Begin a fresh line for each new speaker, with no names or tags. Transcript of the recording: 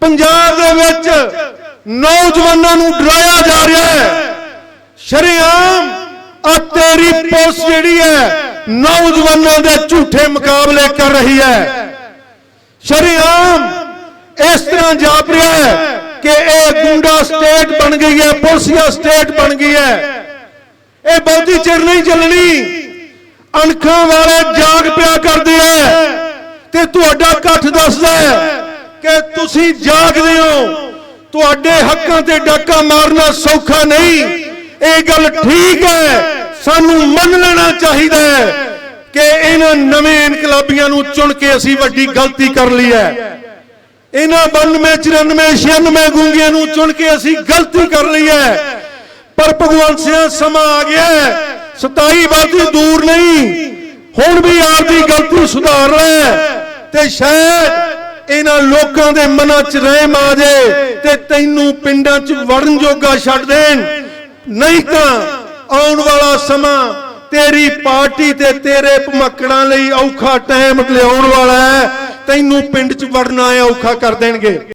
ਪੰਜਾਬ ਦੇ ਵਿੱਚ ਨੌਜਵਾਨਾਂ ਨੂੰ ਡਰਾਇਆ ਜਾ ਰਿਹਾ ਹੈ। ਸ਼ਰੇਆਮ ਆ ਤੇਰੀ ਪੁਲਿਸ ਜਿਹੜੀ ਹੈ, ਨੌਜਵਾਨਾਂ ਦੇ ਝੂਠੇ ਮੁਕਾਬਲੇ ਕਰ ਰਹੀ ਹੈ। ਸ਼ਰੇਆਮ ਇਸ ਤਰ੍ਹਾਂ ਜਾਪ ਰਿਹਾ ਹੈ ਕਿ ਇਹ ਗੁੰਡਾ ਸਟੇਟ ਬਣ ਗਈ ਹੈ, ਪੁਲਸੀਆ ਸਟੇਟ ਬਣ ਗਈ ਹੈ। ਇਹ ਬਹੁਤੀ ਚਿਰ ਨਹੀਂ ਚੱਲਣੀ। ਅਣਖਾਂ ਵਾਲੇ ਜਾਗ ਪਿਆ ਕਰਦੇ ਐ ਤੇ ਤੁਹਾਡਾ ਇਕੱਠ ਦੱਸਦਾ ਹੈ ਕਿ ਤੁਸੀਂ ਜਾਗਦੇ ਹੋ। ਤੁਹਾਡੇ ਹੱਕਾਂ ਤੇ ਡਾਕਾ ਮਾਰਨਾ ਸੌਖਾ ਨਹੀਂ। ਇਹ ਗੱਲ ਠੀਕ ਹੈ। ਸਾਨੂੰ ਮੰਨ ਲੈਣਾ ਚਾਹੀਦਾ ਹੈ ਕਿ ਇਹਨਾਂ ਨਵੇਂ ਇਨਕਲਾਬੀਆਂ ਨੂੰ ਚੁਣ ਕੇ ਅਸੀਂ ਵੱਡੀ ਗਲਤੀ ਕਰ ਲਈ ਹੈ। ਇਹਨਾਂ 92 94 96 ਗੂੰਗੀਆਂ ਨੂੰ ਚੁਣ ਕੇ ਅਸੀਂ ਗਲਤੀ ਕਰ ਲਈ ਹੈ। ਪਰ ਭਗਵੰਤ ਸਿੰਘ ਸਮਾਂ ਆ ਗਿਆ ਹੈ। 27 ਵਾਦੀ ਦੂਰ ਨਹੀਂ। ਹੁਣ ਵੀ ਆਪਦੀ ਗਲਤੀ ਸੁਧਾਰ ਲੈ। ਤੇ ਸ਼ਾਇਦ ਲੋਕਾਂ ਦੇ ਮਨਾਂ 'ਚ ਰਹਿਮ ਆ ਜੇ ਤੇ ਤੈਨੂੰ ਪਿੰਡਾਂ 'ਚ ਵੜਨ ਜੋਗਾ ਛੱਡ ਦੇਣ। ਨਹੀਂ ਤਾਂ ਆਉਣ ਵਾਲਾ ਸਮਾਂ ਤੇਰੀ ਪਾਰਟੀ ਤੇ ਤੇਰੇ ਭਮੱਕੜਾਂ ਲਈ ਔਖਾ ਟਾਈਮ ਲਿਆਉਣ ਵਾਲਾ ਹੈ। ਤੈਨੂੰ ਪਿੰਡ 'ਚ ਵੜਨਾ ਹੈ, ਔਖਾ ਕਰ ਦੇਣਗੇ।